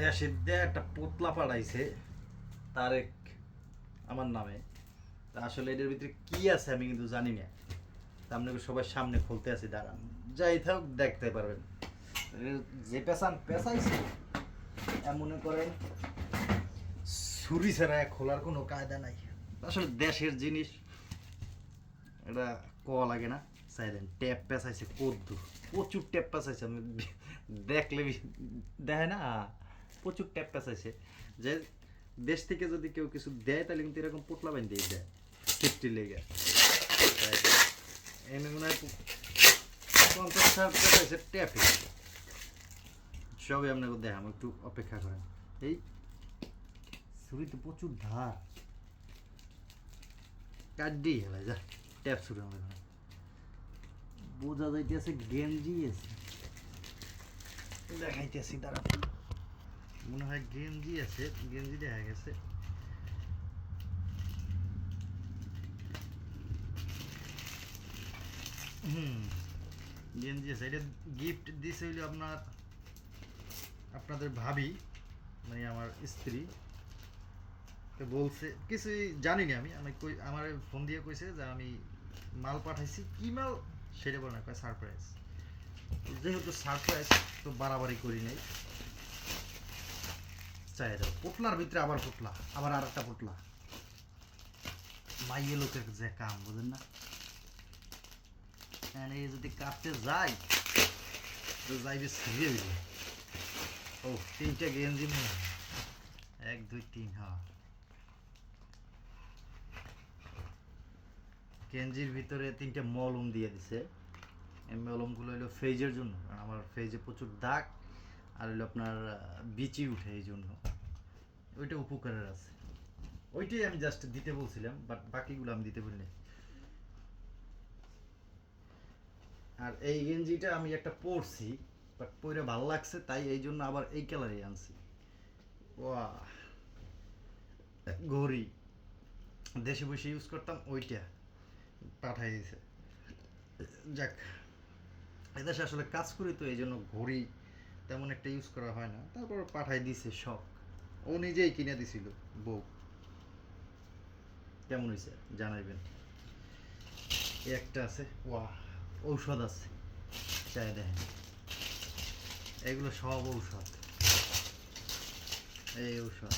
দেশের দিয়ে একটা পোতলা পাঠাইছে তারেক আমার নামে। তা আসলে এটার ভিতরে কি আছে আমি কিন্তু জানি না। তা আপনাকে সবার সামনে খুলতে আছি, দাঁড়ান। যাই থাক, দেখতে পারবেন। যে পেশান পেশাইছে মনে করেন ছুরি ছাড়া খোলার কোনো কায়দা নাই। আসলে দেশের জিনিস, এটা ক লাগে না। চাই দেন, ট্যাপ পেঁচাইছে কদ্দু প্রচুর ট্যাপ পেঁচাইছে আমি দেখলে দেখে না? প্রচুর ট্যাপ পেঁচাইছে যে দেশ থেকে যদি কেউ কিছু দেয়, তাহলে কিন্তু এরকম পোটলা বান দিয়ে দেয়। সেফটি লেগে। এনে মনে হয় পঞ্চাশ ষাট পেঁচাইছে ট্যাপে সবই আপনাকে দেখাম একটু অপেক্ষা করেন। এই ছুরিতে প্রচুর ধার। কাটি হেলা যা ট্যাপ ছুরি আমার বোঝা যাইতেছে গেঞ্জি আছে। দেখাইতেছি দাঁড়া মনে হয় গেঞ্জি আছে, গেঞ্জি দেখা গেছে। হুম, গেঞ্জি আছে। এটা গিফট দিছে হইল আপনার, আপনাদের ভাবি মানে আমার স্ত্রী। তো বলছে, কিছুই জানি না আমি। আমি আমার ফোন দিয়ে কইছে যে আমি মাল পাঠাইছি। কি মাল? সেটা বলে না সারপ্রাইজ যেহেতু সারপ্রাইজ তো বাড়াবাড়ি করি নাই। চাই ভিতরে আবার পোটলা, আবার আর একটা পোটলা। মাইয়ে লোকের যে কাম বুঝেন না? এই যদি কাটতে যাই ও গেঞ্জি হয়। এক, দুই, তিন হ্যাঁ গেঞ্জির ভিতরে তিনটে মলম দিয়ে দিছে। এই মলমগুলো হলো ফেজের জন্য কারণ আমার ফেজে প্রচুর দাগ। আর হলো আপনার বিচি উঠে এই জন্য। ওইটা উপকারের আছে। ওইটাই আমি জাস্ট দিতে বলছিলাম বাট বাকিগুলো আমি দিতে বলিনি আর এই গেঞ্জিটা আমি একটা পরছি বাট পরে ভালো লাগছে, তাই এই জন্য আবার এই কালারই আনছি। ওয়া ঘড়ি। দেশে বসে ইউজ করতাম ওইটা। পাঠাই দিয়েছে যাক, এদেশে আসলে কাজ করি তো, এই জন্য ঘড়ি তেমন একটা ইউজ করা হয় না। তারপর পাঠাই দিছে শখ ও নিজেই কিনে দিছিল, বউ। কেমন হয়েছে জানাইবেন। একটা আছে ওয়া ঔষধ আছে। চাই দেখেন। এগুলো সব ঔষধ। এই ঔষধ।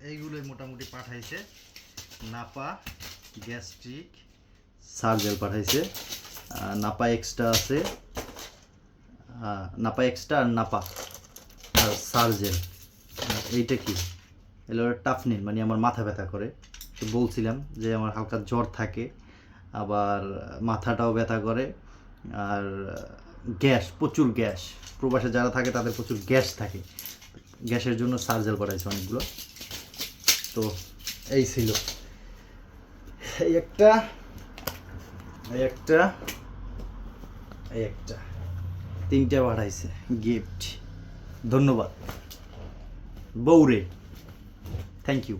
এইগুলোই মোটামুটি পাঠাইছে। নাপা, গ্যাস্ট্রিক, সার্জেল পাঠাইছে। নাপা এক্সট্রা আছে। আহ, নাপা এক্সট্রা আর নাপা। আর সার্জেল এইটা কি? এগুলো টাফনিন মানে আমার মাথা ব্যথা করে। তো বলছিলাম যে আমার হালকা জ্বর থাকে আবার মাথাটাও ব্যথা করে। আর গ্যাস প্রচুর গ্যাস। প্রবাসে যারা থাকে তাদের প্রচুর গ্যাস থাকে। গ্যাসের জন্য সার্জেল পাঠাইছে অনেকগুলো। তো এই ছিল। এই একটা এই একটা এই একটা। তিনটে বাড়াইছে গিফট ধন্যবাদ। বৌরে থ্যাংক ইউ